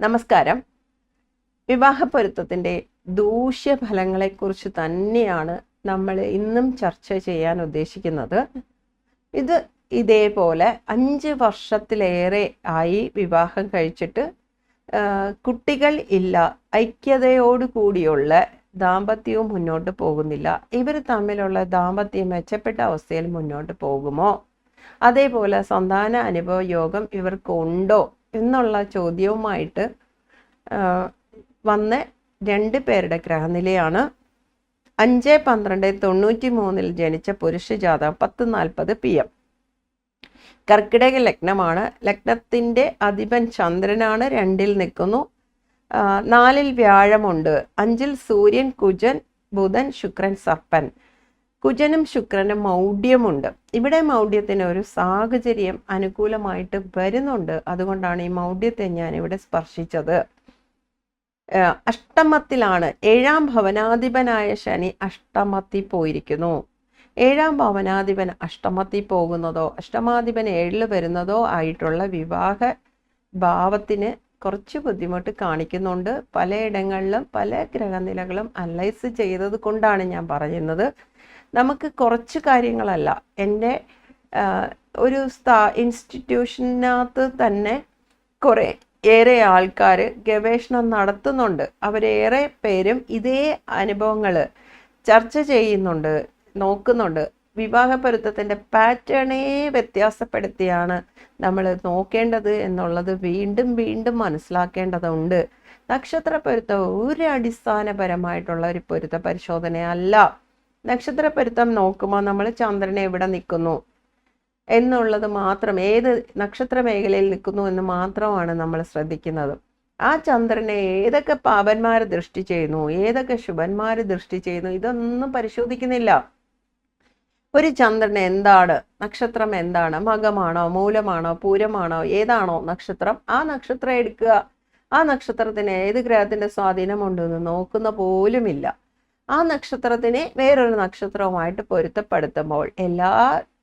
നമസ്കാരം. വിവാഹ പൊരുത്തത്തിന്റെ ദൂഷ്യഫലങ്ങളെക്കുറിച്ച് തന്നെയാണ് നമ്മൾ ഇന്നും ചർച്ച ചെയ്യാൻ ഉദ്ദേശിക്കുന്നത്. ഇത് ഇതേപോലെ അഞ്ച് വർഷത്തിലേറെ ആയി വിവാഹം കഴിച്ചിട്ട് കുട്ടികൾ ഇല്ല ഐക്യതയോട് കൂടിയുള്ള ദാമ്പത്യവും മുന്നോട്ട് പോകുന്നില്ല. ഇവർ തമ്മിലുള്ള ദാമ്പത്യം മെച്ചപ്പെട്ട അവസ്ഥയിൽ മുന്നോട്ട് പോകുമോ? അതേപോലെ സന്താന അനുഭവ യോഗം ഇവർക്ക് ഉണ്ടോ? എന്നുള്ള ചോദ്യവുമായിട്ട് വന്ന രണ്ട് പേരുടെ ഗ്രഹനിലയാണ്. അഞ്ച് പന്ത്രണ്ട് തൊണ്ണൂറ്റി മൂന്നിൽ ജനിച്ച പുരുഷ ജാതകം പത്ത് നാൽപ്പത് പി എം. കർക്കിടക ലഗ്നമാണ്. ലഗ്നത്തിന്റെ അധിപൻ ചന്ദ്രനാണ്. രണ്ടിൽ നിൽക്കുന്നു. നാലിൽ വ്യാഴമുണ്ട്. അഞ്ചിൽ സൂര്യൻ കുജൻ ബുധൻ ശുക്രൻ സർപ്പൻ. കുജനും ശുക്രനും മൗഢ്യമുണ്ട്. ഇവിടെ മൗഢ്യത്തിന് ഒരു സാഹചര്യം അനുകൂലമായിട്ട് വരുന്നുണ്ട്. അതുകൊണ്ടാണ് ഈ മൗഢ്യത്തെ ഞാൻ ഇവിടെ സ്പർശിച്ചത് അഷ്ടമത്തിലാണ്. ഏഴാം ഭവനാധിപനായ ശനി അഷ്ടമത്തിൽ പോയിരിക്കുന്നു. ഏഴാം ഭവനാധിപൻ അഷ്ടമത്തിൽ പോകുന്നതോ അഷ്ടമാധിപൻ ഏഴിൽ വരുന്നതോ ആയിട്ടുള്ള വിവാഹ ഭാവത്തിന് കുറച്ച് ബുദ്ധിമുട്ട് കാണിക്കുന്നുണ്ട്. പലയിടങ്ങളിലും പല ഗ്രഹനിലകളും അനലൈസ് ചെയ്തത് കൊണ്ടാണ് ഞാൻ പറയുന്നത്. നമുക്ക് കുറച്ച് കാര്യങ്ങളല്ല. എന്റെ ഒരു സ്ഥാ ഇൻസ്റ്റിറ്റ്യൂഷനകത്ത് തന്നെ കുറേ ഏറെ ആൾക്കാർ ഗവേഷണം നടത്തുന്നുണ്ട്. അവരേറെ പേരും ഇതേ അനുഭവങ്ങൾ ചർച്ച ചെയ്യുന്നുണ്ട് നോക്കുന്നുണ്ട്. വിവാഹ പൊരുത്തത്തിന്റെ പാറ്റേണേ വ്യത്യാസപ്പെടുത്തിയാണ് നമ്മൾ നോക്കേണ്ടത് എന്നുള്ളത് വീണ്ടും വീണ്ടും മനസ്സിലാക്കേണ്ടതുണ്ട്. നക്ഷത്ര പൊരുത്തം ഒരു അടിസ്ഥാനപരമായിട്ടുള്ള ഒരു പൊരുത്ത പരിശോധനയല്ല നക്ഷത്ര പൊരുത്തം നോക്കുമ്പോൾ നമ്മൾ ചന്ദ്രനെ എവിടെ നിൽക്കുന്നു എന്നുള്ളത് മാത്രം ഏത് നക്ഷത്ര മേഖലയിൽ നിൽക്കുന്നു എന്ന് മാത്രമാണ് നമ്മൾ ശ്രദ്ധിക്കുന്നത്. ആ ചന്ദ്രനെ ഏതൊക്കെ പാപന്മാർ ദൃഷ്ടി ചെയ്യുന്നു ഏതൊക്കെ ശുഭന്മാർ ദൃഷ്ടി ചെയ്യുന്നു ഇതൊന്നും പരിശോധിക്കുന്നില്ല. ഒരു ചന്ദ്രൻ എന്താണ്? നക്ഷത്രം എന്താണ്? മകമാണോ മൂലമാണോ പൂരമാണോ ഏതാണോ നക്ഷത്രം? ആ നക്ഷത്രം എടുക്കുക. ആ നക്ഷത്രത്തിന് ഏത് ഗ്രഹത്തിന്റെ സ്വാധീനമുണ്ടെന്ന് നോക്കുന്ന പോലുമില്ല. ആ നക്ഷത്രത്തിനെ വേറൊരു നക്ഷത്രവുമായിട്ട് പൊരുത്തപ്പെടുത്തുമ്പോൾ എല്ലാ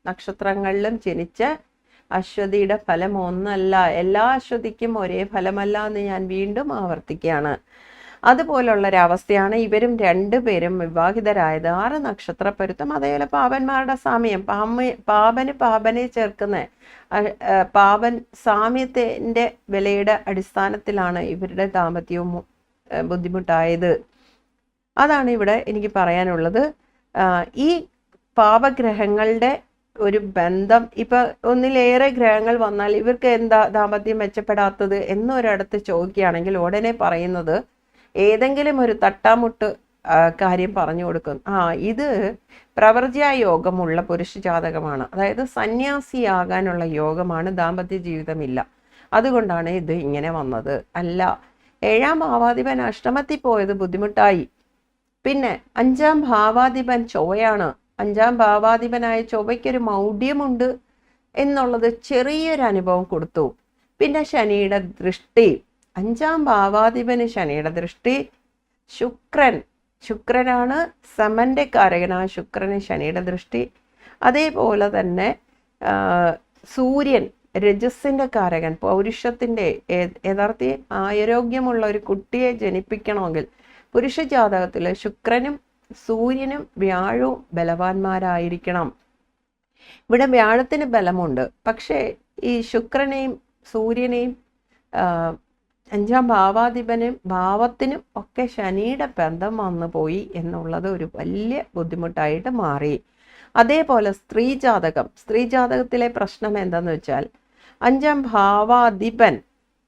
നക്ഷത്രങ്ങളിലും ജനിച്ച അശ്വതിയുടെ ഫലം ഒന്നല്ല. എല്ലാ അശ്വതിക്കും ഒരേ ഫലമല്ല എന്ന് ഞാൻ വീണ്ടും ആവർത്തിക്കുകയാണ്. അതുപോലുള്ള ഒരവസ്ഥയാണ് ഇവരും രണ്ടുപേരും വിവാഹിതരായത്. ആറ് നക്ഷത്ര പൊരുത്തം അതേപോലെ പാപന്മാരുടെ സാമ്യം. പാമ പാപന് പാപനെ ചേർക്കുന്ന പാപൻ സാമ്യത്തിന്റെ വിലയുടെ അടിസ്ഥാനത്തിലാണ് ഇവരുടെ ദാമ്പത്യവും ബുദ്ധിമുട്ടായത്. അതാണ് ഇവിടെ എനിക്ക് പറയാനുള്ളത്. ഈ പാപഗ്രഹങ്ങളുടെ ഒരു ബന്ധം ഇപ്പൊ ഒന്നിലേറെ ഗ്രഹങ്ങൾ വന്നാൽ ഇവർക്ക് എന്താ ദാമ്പത്യം മെച്ചപ്പെടാത്തത് എന്നൊരിടത്ത് ചോദിക്കുകയാണെങ്കിൽ ഉടനെ പറയുന്നത് ഏതെങ്കിലും ഒരു തട്ടാമുട്ട് കാര്യം പറഞ്ഞു കൊടുക്കും. ആ ഇത് പ്രവർജ്യ യോഗമുള്ള പുരുഷ ജാതകമാണ്. അതായത് സന്യാസിയാകാനുള്ള യോഗമാണ് ദാമ്പത്യ ജീവിതമില്ല. അതുകൊണ്ടാണ് ഇത് ഇങ്ങനെ വന്നത്. അല്ല ഏഴാം ഭാവാധിപൻ അഷ്ടമത്തിൽ പോയത് ബുദ്ധിമുട്ടായി. പിന്നെ അഞ്ചാം ഭാവാധിപൻ ചൊവ്വയാണ്. അഞ്ചാം ഭാവാധിപനായ ചൊവ്വയ്ക്കൊരു മൗഢ്യമുണ്ട് എന്നുള്ളത് ചെറിയൊരു അനുഭവം കൊടുത്തു. പിന്നെ ശനിയുടെ ദൃഷ്ടി. അഞ്ചാം ഭാവാധിപന് ശനിയുടെ ദൃഷ്ടി. ശുക്രൻ. ശുക്രനാണ് സമന്റെ കാരകനായ ശുക്രന് ശനിയുടെ ദൃഷ്ടി. അതേപോലെ തന്നെ സൂര്യൻ രജസിന്റെ കാരകൻ. പൗരുഷത്തിന്റെ യഥാർത്ഥ ആരോഗ്യമുള്ള ഒരു കുട്ടിയെ ജനിപ്പിക്കണമെങ്കിൽ പുരുഷ ജാതകത്തിൽ ശുക്രനും സൂര്യനും വ്യാഴവും ബലവാന്മാരായിരിക്കണം. ഇവിടെ വ്യാഴത്തിന് ബലമുണ്ട്. പക്ഷേ ഈ ശുക്രനെയും സൂര്യനെയും അഞ്ചാം ഭാവാധിപനും ഭാവത്തിനും ഒക്കെ ശനിയുടെ ബന്ധം വന്നു പോയി എന്നുള്ളത് ഒരു വലിയ ബുദ്ധിമുട്ടായിട്ട് മാറി. അതേപോലെ സ്ത്രീ ജാതകം സ്ത്രീ ജാതകത്തിലെ പ്രശ്നം എന്താന്ന് വെച്ചാൽ അഞ്ചാം ഭാവാധിപൻ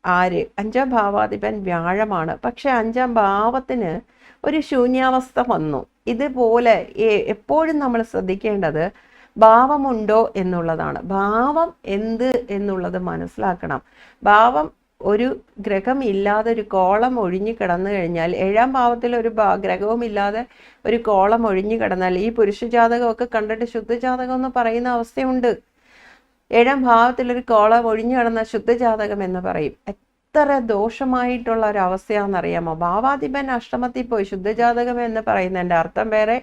ആര്? അഞ്ചാം ഭാവാധിപൻ വ്യാഴമാണ്. പക്ഷെ അഞ്ചാം ഭാവത്തിന് ഒരു ശൂന്യാവസ്ഥ വന്നു. ഇതുപോലെ എപ്പോഴും നമ്മൾ ശ്രദ്ധിക്കേണ്ടത് ഭാവമുണ്ടോ എന്നുള്ളതാണ്. ഭാവം എന്ത് എന്നുള്ളത് മനസ്സിലാക്കണം. ഭാവം ഒരു ഗ്രഹം ഇല്ലാതെ ഒരു കോളം ഒഴിഞ്ഞു കിടന്നു കഴിഞ്ഞാൽ ഏഴാം ഭാവത്തിൽ ഒരു ഗ്രഹവും ഇല്ലാതെ ഒരു കോളം ഒഴിഞ്ഞു കിടന്നാൽ ഈ പുരുഷ ജാതകമൊക്കെ കണ്ടിട്ട് ശുദ്ധജാതകം എന്ന് പറയുന്ന അവസ്ഥയുണ്ട്. ഏഴാം ഭാവത്തിലൊരു കോളം ഒഴിഞ്ഞു കിടന്ന ശുദ്ധജാതകം എന്ന് പറയും. എത്ര ദോഷമായിട്ടുള്ള ഒരു അവസ്ഥയാണെന്നറിയാമോ? ഭാവാധിപൻ അഷ്ടമത്തിൽ പോയി ശുദ്ധജാതകം എന്ന് പറയുന്നതിന്റെ അർത്ഥം വേറെ.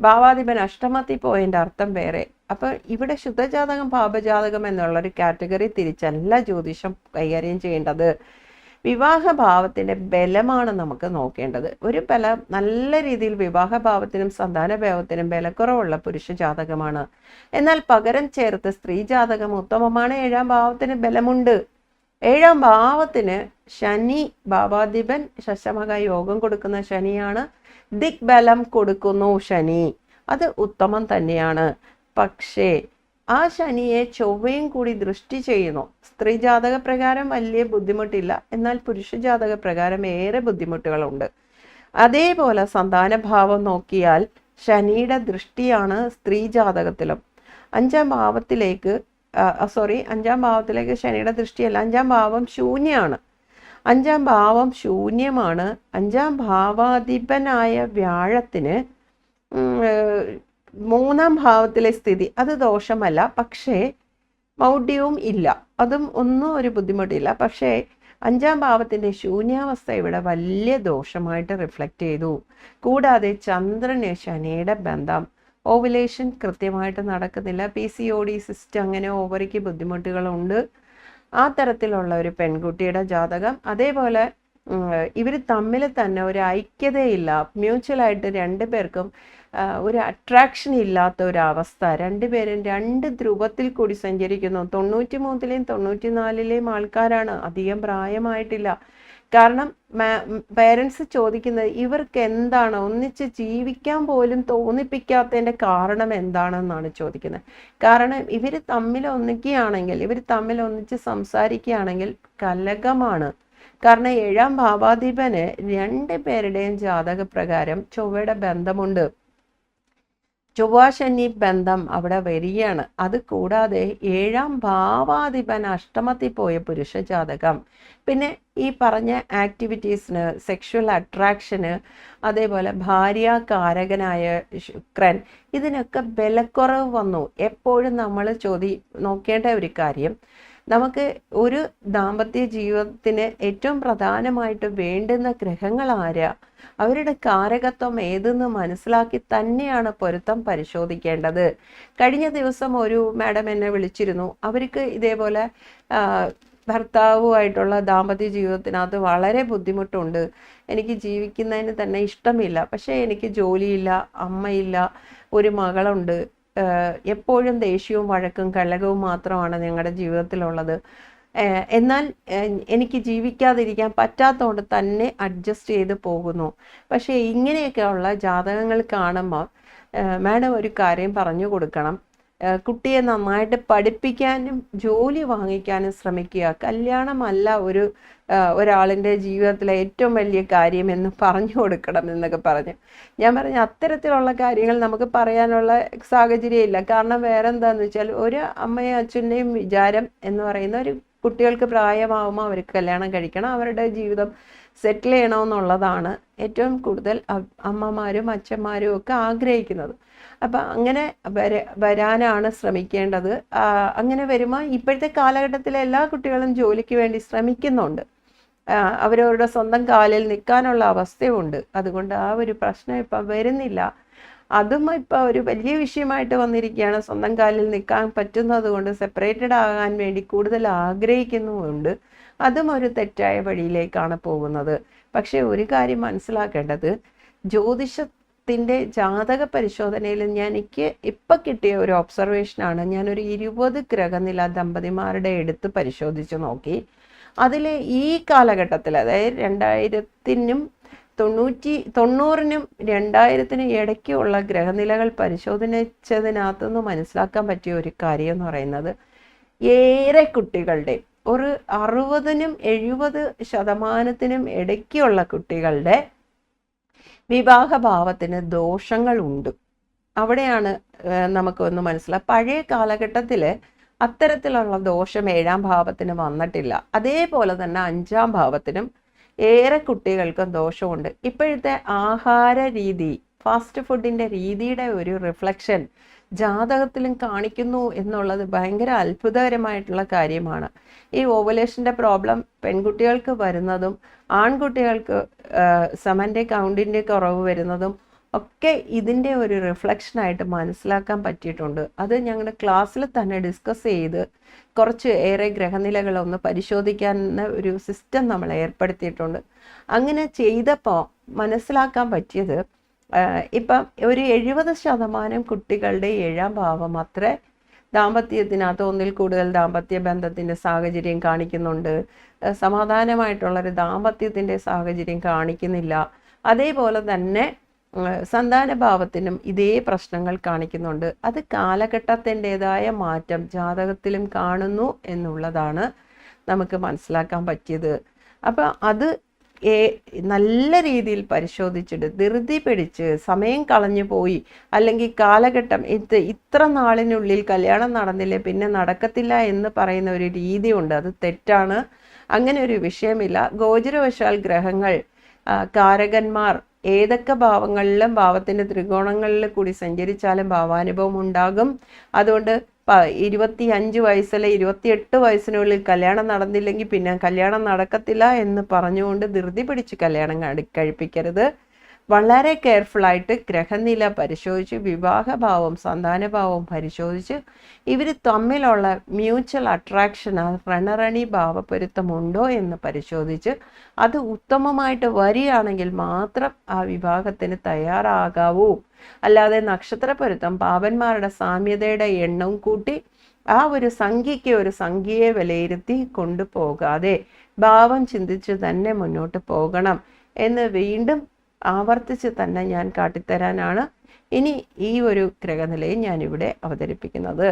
ഭാവാധിപൻ അഷ്ടമത്തിൽ പോയതിന്റെ അർത്ഥം വേറെ. അപ്പോൾ ഇവിടെ ശുദ്ധജാതകം പാപജാതകം എന്നുള്ളൊരു കാറ്റഗറി തിരിച്ചല്ല ജ്യോതിഷം കൈകാര്യം ചെയ്യേണ്ടത്. വിവാഹഭാവത്തിന്റെ ബലമാണ് നമുക്ക് നോക്കേണ്ടത്. ഒരു ബല നല്ല രീതിയിൽ വിവാഹഭാവത്തിനും സന്താനഭാവത്തിനും ബലക്കുറവുള്ള പുരുഷ ജാതകമാണ്. എന്നാൽ പകരം ചേർത്ത് സ്ത്രീ ജാതകം ഉത്തമമാണ്. ഏഴാം ഭാവത്തിന് ബലമുണ്ട്. ഏഴാം ഭാവത്തിന് ശനി ഭാവാധിപൻ ശശമക യോഗം കൊടുക്കുന്ന ശനിയാണ്. ദിഗ്ബലം കൊടുക്കുന്നു ശനി. അത് ഉത്തമം തന്നെയാണ്. പക്ഷേ ആ ശനിയെ ചൊവ്വയും കൂടി ദൃഷ്ടി ചെയ്യുന്നു. സ്ത്രീ ജാതക പ്രകാരം വലിയ ബുദ്ധിമുട്ടില്ല. എന്നാൽ പുരുഷ ജാതക പ്രകാരം ഏറെ ബുദ്ധിമുട്ടുകളുണ്ട്. അതേപോലെ സന്താനഭാവം നോക്കിയാൽ ശനിയുടെ ദൃഷ്ടിയാണ് സ്ത്രീ ജാതകത്തിലും അഞ്ചാം ഭാവത്തിലേക്ക് സോറി അഞ്ചാം ഭാവത്തിലേക്ക് ശനിയുടെ ദൃഷ്ടിയല്ല. അഞ്ചാം ഭാവം ശൂന്യമാണ്. അഞ്ചാം ഭാവം ശൂന്യമാണ്. അഞ്ചാം ഭാവാധിപനായ വ്യാഴത്തിന് മൂന്നാം ഭാവത്തിലെ സ്ഥിതി അത് ദോഷമല്ല. പക്ഷേ മൗഢ്യവും ഇല്ല. അതും ഒന്നും ഒരു ബുദ്ധിമുട്ടില്ല. പക്ഷേ അഞ്ചാം ഭാവത്തിന്റെ ശൂന്യാവസ്ഥ ഇവിടെ വലിയ ദോഷമായിട്ട് റിഫ്ലക്റ്റ് ചെയ്തു. കൂടാതെ ചന്ദ്രന് ശനിയുടെ ബന്ധം ഓവുലേഷൻ കൃത്യമായിട്ട് നടക്കുന്നില്ല. P C O D system അങ്ങനെ ഓവറിക്ക് ബുദ്ധിമുട്ടുകളുണ്ട്. ആ തരത്തിലുള്ള ഒരു പെൺകുട്ടിയുടെ ജാതകം. അതേപോലെ ഇവർ തമ്മിൽ തന്നെ ഒരു ഐക്യതയില്ല. മ്യൂച്വലായിട്ട് രണ്ടു പേർക്കും ഒരു അട്രാക്ഷൻ ഇല്ലാത്ത ഒരവസ്ഥ. രണ്ടുപേരും രണ്ട് ധ്രുവത്തിൽ കൂടി സഞ്ചരിക്കുന്നു. തൊണ്ണൂറ്റി മൂന്നിലെയും തൊണ്ണൂറ്റി നാലിലെയും ആൾക്കാരാണ്. അധികം പ്രായമായിട്ടില്ല. കാരണം പേരൻസ് ചോദിക്കുന്നത് ഇവർക്ക് എന്താണ്? ഒന്നിച്ച് ജീവിക്കാൻ പോലും തോന്നിപ്പിക്കാത്തതിന്റെ കാരണം എന്താണെന്നാണ് ചോദിക്കുന്നത്. കാരണം ഇവർ തമ്മിൽ ഒന്നിക്കുകയാണെങ്കിൽ ഇവർ തമ്മിൽ ഒന്നിച്ച് സംസാരിക്കുകയാണെങ്കിൽ കലകമാണ്. കാരണം ഏഴാം ഭാവാധിപന് രണ്ട് പേരുടെയും ജാതക പ്രകാരം ചൊവ്വയുടെ ബന്ധമുണ്ട്. ചൊവ്വാശനി ബന്ധം അവിടെ വരികയാണ്. അത് കൂടാതെ ഏഴാം ഭാവാധിപൻ അഷ്ടമത്തിൽ പോയ പുരുഷ ജാതകം പിന്നെ ഈ പറഞ്ഞ ആക്ടിവിറ്റീസിന് സെക്ഷുവൽ അട്രാക്ഷന് അതേപോലെ ഭാര്യാകാരകനായ ശുക്രൻ ഇതിനൊക്കെ ബലക്കുറവ് വന്നു. എപ്പോഴും നമ്മൾ ചോദി നോക്കേണ്ട ഒരു കാര്യം നമുക്ക് ഒരു ദാമ്പത്യ ജീവിതത്തിന് ഏറ്റവും പ്രധാനമായിട്ട് വേണ്ടുന്ന ഗ്രഹങ്ങൾ ആരാ? അവരുടെ കാരകത്വം ഏതെന്ന് മനസ്സിലാക്കി തന്നെയാണ് പൊരുത്തം പരിശോധിക്കേണ്ടത്. കഴിഞ്ഞ ദിവസം ഒരു മാഡം എന്നെ വിളിച്ചിരുന്നു. അവർക്ക് ഇതേപോലെ ഭർത്താവുമായിട്ടുള്ള ദാമ്പത്യ ജീവിതത്തിനകത്ത് വളരെ ബുദ്ധിമുട്ടുണ്ട്. എനിക്ക് ജീവിക്കുന്നതിന് തന്നെ ഇഷ്ടമില്ല. പക്ഷേ എനിക്ക് ജോലിയില്ല അമ്മയില്ല ഒരു മകളുണ്ട്. എപ്പോഴും ദേഷ്യവും വഴക്കും കലകവും മാത്രമാണ് ഞങ്ങളുടെ ജീവിതത്തിലുള്ളത്. എന്നാൽ എനിക്ക് ജീവിക്കാതിരിക്കാൻ പറ്റാത്തതുകൊണ്ട് തന്നെ അഡ്ജസ്റ്റ് ചെയ്ത് പോകുന്നു. പക്ഷേ ഇങ്ങനെയൊക്കെയുള്ള ജാതകങ്ങൾ കാണുമ്പോൾ മാഡം ഒരു കാര്യം പറഞ്ഞു കൊടുക്കണം. കുട്ടിയെ നന്നായിട്ട് പഠിപ്പിക്കാനും ജോലി വാങ്ങിക്കാനും ശ്രമിക്കുക. കല്യാണമല്ല ഒരു ഒരാളിന്റെ ജീവിതത്തിലെ ഏറ്റവും വലിയ കാര്യം എന്ന് പറഞ്ഞു കൊടുക്കണം എന്നൊക്കെ പറഞ്ഞു. ഞാൻ പറഞ്ഞു അത്തരത്തിലുള്ള കാര്യങ്ങൾ നമുക്ക് പറയാനുള്ള സാഹചര്യം ഇല്ല. കാരണം വേറെ എന്താന്ന് വെച്ചാൽ ഒരു അമ്മയും അച്ഛന്റെയും വിചാരം എന്ന് പറയുന്ന ഒരു കുട്ടികൾക്ക് പ്രായമാവുമ്പോൾ അവർക്ക് കല്യാണം കഴിക്കണം. അവരുടെ ജീവിതം സെറ്റിൽ ചെയ്യണമെന്നുള്ളതാണ് ഏറ്റവും കൂടുതൽ അമ്മമാരും അച്ഛന്മാരും ഒക്കെ ആഗ്രഹിക്കുന്നത്. അപ്പം അങ്ങനെ വര വരാനാണ് ശ്രമിക്കേണ്ടത്. അങ്ങനെ വരുമ്പോൾ ഇപ്പോഴത്തെ കാലഘട്ടത്തിലെ എല്ലാ കുട്ടികളും ജോലിക്ക് വേണ്ടി ശ്രമിക്കുന്നുണ്ട്. അവരവരുടെ സ്വന്തം കാലിൽ നിൽക്കാനുള്ള അവസ്ഥയുണ്ട്. അതുകൊണ്ട് ആ ഒരു പ്രശ്നം ഇപ്പം വരുന്നില്ല. അതും ഇപ്പം ഒരു വലിയ വിഷയമായിട്ട് വന്നിരിക്കുകയാണ്. സ്വന്തം കാലിൽ നിൽക്കാൻ പറ്റുന്നത് കൊണ്ട് സെപ്പറേറ്റഡ് ആകാൻ വേണ്ടി കൂടുതൽ ആഗ്രഹിക്കുന്നുമുണ്ട്. അതും ഒരു തെറ്റായ വഴിയിലേക്കാണ് പോകുന്നത്. പക്ഷേ ഒരു കാര്യം മനസ്സിലാക്കേണ്ടത്. ജ്യോതിഷത്തിന്റെ ജാതക പരിശോധനയിൽ ഞാൻ എനിക്ക് ഇപ്പം കിട്ടിയ ഒരു ഒബ്സർവേഷനാണ് ഞാനൊരു ഇരുപത് ഗ്രഹനില ദമ്പതിമാരുടെ എടുത്ത് പരിശോധിച്ച് നോക്കി. അതിൽ ഈ കാലഘട്ടത്തിൽ അതായത് രണ്ടായിരത്തിനും തൊണ്ണൂറ്റി തൊണ്ണൂറിനും രണ്ടായിരത്തിനും ഇടയ്ക്കുള്ള ഗ്രഹനിലകൾ പരിശോധിച്ചതിനകത്തുനിന്ന് മനസ്സിലാക്കാൻ പറ്റിയ ഒരു കാര്യം എന്ന് പറയുന്നത് ഏറെ കുട്ടികളുടെ ഒരു അറുപതിനും എഴുപത് ശതമാനത്തിനും ഇടയ്ക്കുള്ള കുട്ടികളുടെ വിവാഹഭാവത്തിന് ദോഷങ്ങളുണ്ട്. അവിടെയാണ് നമുക്കൊന്ന് മനസ്സിലാക്കുക പഴയ കാലഘട്ടത്തിൽ അത്തരത്തിലുള്ള ദോഷം ഏഴാം ഭാവത്തിന് വന്നിട്ടില്ല. അതേപോലെ തന്നെ അഞ്ചാം ഭാവത്തിനും ഏറെ കുട്ടികൾക്കും ദോഷമുണ്ട്. ഇപ്പോഴത്തെ ആഹാര രീതി ഫാസ്റ്റ് ഫുഡിന്റെ രീതിയുടെ ഒരു റിഫ്ലക്ഷൻ ജാതകത്തിലും കാണിക്കുന്നു എന്നുള്ളത് ഭയങ്കര അത്ഭുതകരമായിട്ടുള്ള കാര്യമാണ്. ഈ ഓവുലേഷന്റെ പ്രോബ്ലം പെൺകുട്ടികൾക്ക് വരുന്നതും ആൺകുട്ടികൾക്ക് സെമന്റെ കൗണ്ടിന്റെ കുറവ് വരുന്നതും ഒക്കെ ഇതിന്റെ ഒരു റിഫ്ലക്ഷനായിട്ട് മനസ്സിലാക്കാൻ പറ്റിയിട്ടുണ്ട്. അത് ഞങ്ങളുടെ ക്ലാസ്സിൽ തന്നെ ഡിസ്കസ് ചെയ്ത് കുറച്ച് ഏറെ ഗ്രഹനിലകളൊന്ന് പരിശോധിക്കാൻ ഒരു സിസ്റ്റം നമ്മൾ ഏർപ്പെടുത്തിയിട്ടുണ്ട്. അങ്ങനെ ചെയ്തപ്പോൾ മനസ്സിലാക്കാൻ പറ്റിയത് ഇപ്പം ഒരു എഴുപത് ശതമാനം കുട്ടികളുടെ ഏഴാം ഭാവം അത്ര ദാമ്പത്യത്തിനകത്ത് ഒന്നിൽ കൂടുതൽ ദാമ്പത്യ ബന്ധത്തിന്റെ സാഹചര്യം കാണിക്കുന്നുണ്ട്. സമാധാനമായിട്ടുള്ളൊരു ദാമ്പത്യത്തിന്റെ സാഹചര്യം കാണിക്കുന്നില്ല. അതേപോലെ തന്നെ സന്താന സന്താനഭാവത്തിനും ഇതേ പ്രശ്നങ്ങൾ കാണിക്കുന്നുണ്ട്. അത് കാലഘട്ടത്തിന്റെതായ മാറ്റം ജാതകത്തിലും കാണുന്നു എന്നുള്ളതാണ് നമുക്ക് മനസ്സിലാക്കാൻ പറ്റിയത്. അപ്പം അത് നല്ല രീതിയിൽ പരിശോധിച്ചിട്ട് ധൃതി പിടിച്ച് സമയം കളഞ്ഞു പോയി. അല്ലെങ്കിൽ കാലഘട്ടം ഇത് ഇത്ര നാളിനുള്ളിൽ കല്യാണം നടന്നില്ലേ പിന്നെ നടക്കത്തില്ല എന്ന് പറയുന്ന ഒരു രീതിയുണ്ട്. അത് തെറ്റാണ്. അങ്ങനെ ഒരു വിഷയമില്ല. ഗോചരവശാൽ ഗ്രഹങ്ങൾ കാരകന്മാർ ഏതൊക്കെ ഭാവങ്ങളിലും ഭാവത്തിന്റെ ത്രികോണങ്ങളിൽ കൂടി സഞ്ചരിച്ചാലും ഭാവാനുഭവം ഉണ്ടാകും. അതുകൊണ്ട് ഇരുപത്തി അഞ്ച് വയസ്സിലെ ഇരുപത്തിയെട്ട് വയസ്സിനുള്ളിൽ കല്യാണം നടന്നില്ലെങ്കിൽ പിന്നെ കല്യാണം നടക്കത്തില്ല എന്ന് പറഞ്ഞുകൊണ്ട് ധൃതി പിടിച്ച് കല്യാണം കഴി- കഴിപ്പിക്കരുത്. വളരെ കെയർഫുള്ളായിട്ട് ഗ്രഹനില പരിശോധിച്ച് വിവാഹഭാവം സന്താനഭാവം പരിശോധിച്ച് ഇവർ തമ്മിലുള്ള മ്യൂച്വൽ അട്രാക്ഷൻ രണറണി ഭാവപ്പൊരുത്തമുണ്ടോ എന്ന് പരിശോധിച്ച് അത് ഉത്തമമായിട്ട് വരികയാണെങ്കിൽ മാത്രം ആ വിവാഹത്തിന് തയ്യാറാകാവൂ. അല്ലാതെ നക്ഷത്ര പൊരുത്തം പാപന്മാരുടെ സാമ്യതയുടെ എണ്ണവും കൂട്ടി ആ ഒരു സംഖ്യയ്ക്ക് ഒരു സംഖ്യയെ വിലയിരുത്തി കൊണ്ടുപോകാതെ ഭാവം ചിന്തിച്ച് തന്നെ മുന്നോട്ട് പോകണം എന്ന് വീണ്ടും ആവർത്തിച്ച് തന്നെ ഞാൻ കാട്ടിത്തരാനാണ് ഇനി ഈ ഒരു ഗ്രഹനിലയും ഞാനിവിടെ അവതരിപ്പിക്കുന്നത്.